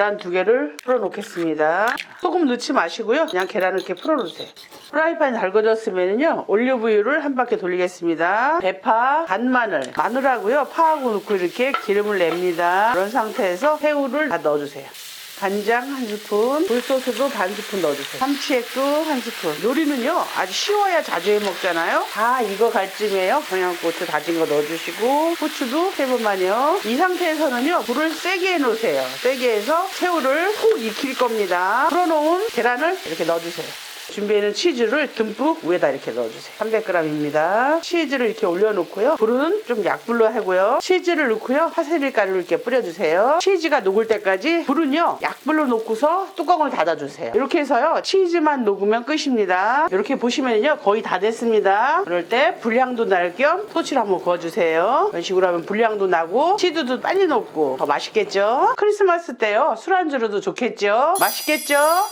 계란 두 개를 풀어 놓겠습니다. 소금 넣지 마시고요. 그냥 계란을 이렇게 풀어 놓으세요. 프라이팬이 달궈졌으면요. 올리브유를 한 바퀴 돌리겠습니다. 대파, 간마늘, 마늘하고요. 파하고 넣고 이렇게 기름을 냅니다. 그런 상태에서 새우를 다 넣어주세요. 간장 한 스푼, 굴소스도 반 스푼 넣어주세요. 참치액도 한 스푼. 요리는요, 아주 쉬워야 자주 해 먹잖아요. 다 익어 갈 쯤이에요. 청양고추 다진 거 넣어주시고, 후추도 세 번만요. 이 상태에서는요, 불을 세게 해놓으세요. 세게 해서 새우를 푹 익힐 겁니다. 풀어놓은 계란을 이렇게 넣어주세요. 준비해놓은 치즈를 듬뿍 위에다 이렇게 넣어주세요. 300g입니다. 치즈를 이렇게 올려놓고요. 불은 좀 약불로 하고요. 치즈를 넣고요. 파세리 가루를 이렇게 뿌려주세요. 치즈가 녹을 때까지 불은요. 약불로 놓고서 뚜껑을 닫아주세요. 이렇게 해서요. 치즈만 녹으면 끝입니다. 이렇게 보시면요. 거의 다 됐습니다. 그럴 때 불향도 날 겸 토치를 한번 구워주세요. 이런 식으로 하면 불향도 나고 치즈도 빨리 녹고 더 맛있겠죠? 크리스마스 때요. 술안주로도 좋겠죠? 맛있겠죠?